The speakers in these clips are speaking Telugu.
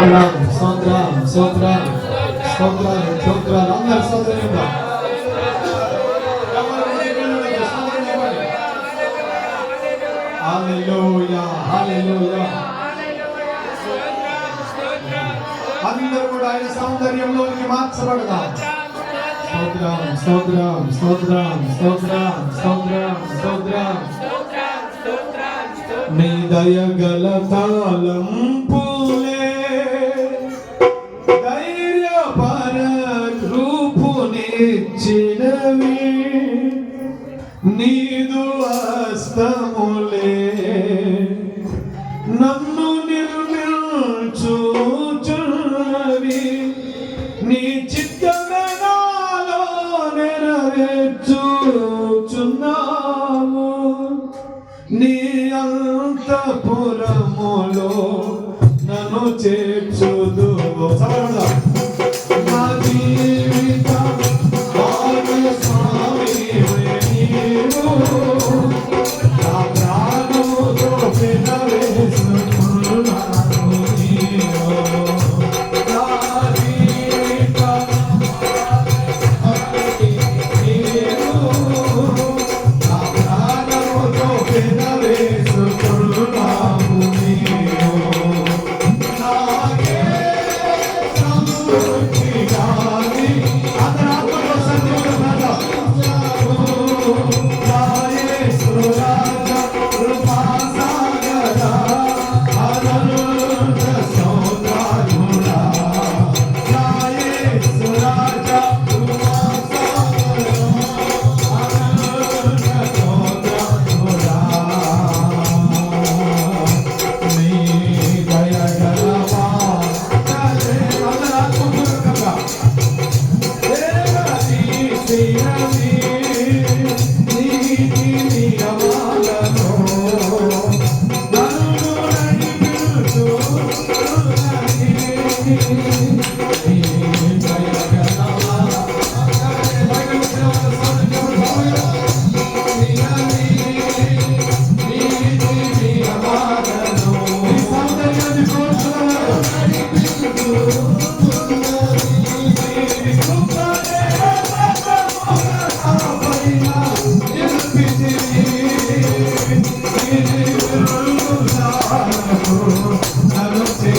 స్తోత్రం స్తోత్రం స్తోత్రాలు స్తోత్రాలు అందరు స్తోత్రం చెప్దాం. హల్లెలూయా హల్లెలూయా. అందరూ కూడా ఆయన సౌందర్యంలోనికి మార్చబడదాం? స్తోత్రం స్తోత్రం స్తోత్రం స్తోత్రం స్తోత్రం స్తోత్రం నీ దయగల తాళం రూపునిచ్చినవి నీదు అస్తములే.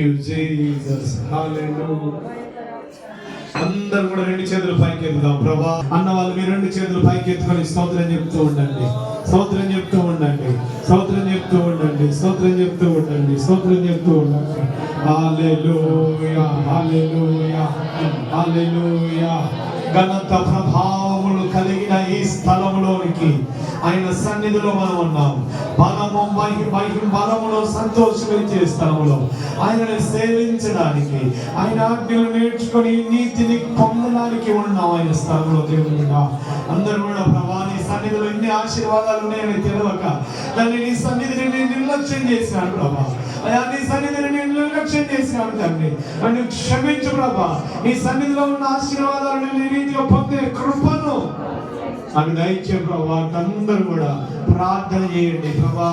You Jesus. హల్లెలూయా. అందరూ కూడా రెండు చేతులు పైకి ఎత్తుదాం ప్రభా. అన్న వాళ్ళు మీరు రెండు చేతులు పైకి ఎత్తుకొని స్తోత్రం చెప్తూ ఉండండి. స్తోత్రం చెప్తూ ఉండండి. స్తోత్రం చెప్తూ ఉండండి. స్తోత్రం చెప్తూ ఉండండి. స్తోత్రం చెప్తూ ఉండండి. హల్లెలూయా హల్లెలూయా హల్లెలూయా. ఘనత ప్రభావములు స్థలములోనికి ఆయన సన్నిధిలో మనం ఉన్నాం. బలము మహి బలములో సంతోషమే చేస్తాములో ఆయనని సేవించడానికి ఆయన ఆజ్ఞలు నేర్చుకొని నీతిని పొందడానికి ఉన్నాం ఆయన స్థలంలో దేవుడుగా అందరూ కూడా ప్రభా నీ సన్నిధిలో ఎన్ని ఆశీర్వాదాలు ఉన్నాయని తెలియక దాన్ని నీ సన్నిధిని నేను నిర్లక్ష్యం చేశాను ప్రభా. అయ్యా నీ సన్నిధిని నేను నిర్లక్ష్యం చేశాను తండ్రి. నన్ను క్షమించు ప్రభా. నీ సన్నిధిలో ఉన్న ఆశీర్వాదాలను నీ రీతిలో పొందే కృపను అవి దయచే ప్రభావ అందరూ కూడా ప్రార్థన చేయండి ప్రభా.